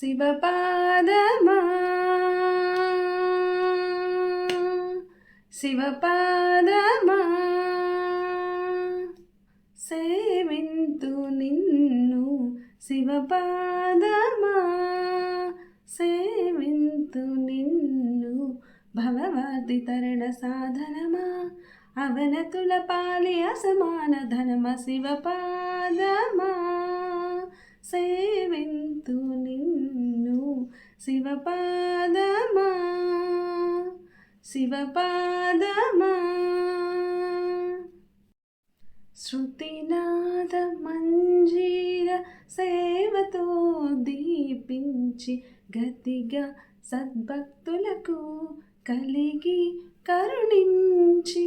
శివపాదమా శివపాదమా సేవింతు నిన్ను శివపాదమా సేవింతు నిన్ను భవవాది తరణ సాధనమా అవనతుల పాలి అసమాన ధనమ శివపాదమా. సేవింతు నిన్ను శివపాదమా శివపాదమా. శృతినాథ మంజీర సేవతో దీపించి గతిగా సద్భక్తులకు కలిగి కరుణించి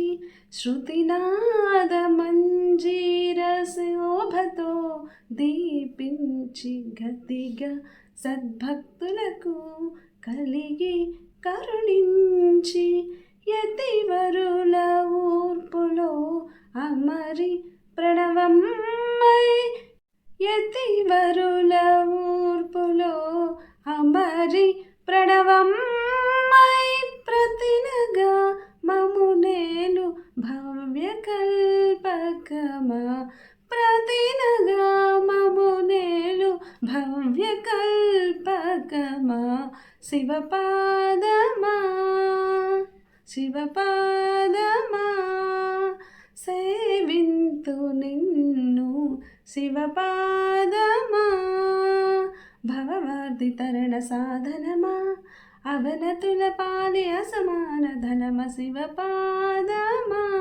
శృతినాథ మంజీర శోభతో మంచి గతిగా సద్భక్తులకు కలిగి కరుణించి యతివరుల ఊర్పులో అమరి ప్రణవమ్మై. యతివరుల ఊర్పులో అమరి ప్రణవమ్మై. ప్రతినగా మమునేలు భవ్య కల్పకమా ప్రతినగా భవ్యకల్పకమా? శివపాదమా? శివపాదమా? సేవింతు నిన్ను శివపాదమా? భవవార్ది తరణ సాధనమా? అవనతుల పాలి అసమాన ధనమ? శివపాదమా?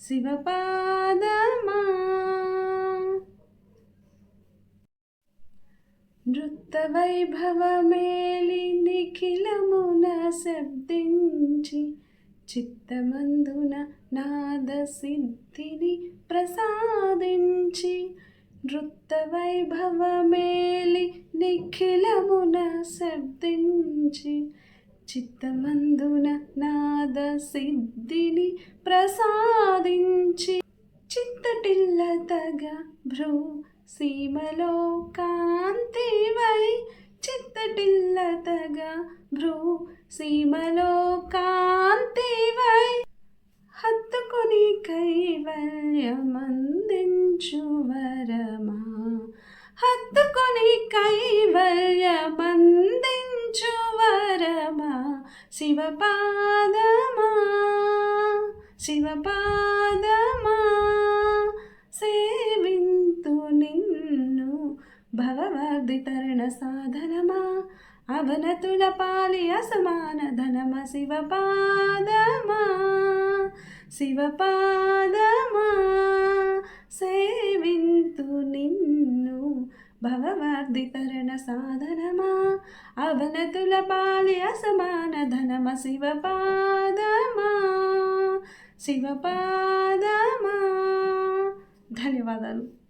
శివపాదమా? వైభవమేలి నిఖిలమున శబ్దించి చిత్తమందున నాద సిద్ధిని ప్రసాదించి నృత్త వైభవమేలి నిఖిలమున శబ్దించి చిత్తమందున నాద సిద్ధిని ప్రసాదించి చిత్తటిల్లతగా భ్రూ సీమలోకా కాంతివై చిత్తటిల్లతగా భ్రూ సీమలో కాంతివై హత్తుకుని కైవల్యమందించు వరమా? హత్తుకుని కైవల్యమందించు వరమా? శివపాదమా? శివపాదమా? భవవాది తరణ సాధనమా? అవనతుల పాలి అసమాన ధనమ శివపాదమా? శివపాదమా? సేవింతు నిన్ను భవవర్ధితరణ సాధనమా? అవనతుల పాలి అసమాన ధనమ శివపాదమా? శివపాదమా? ధన్యవాదాలు.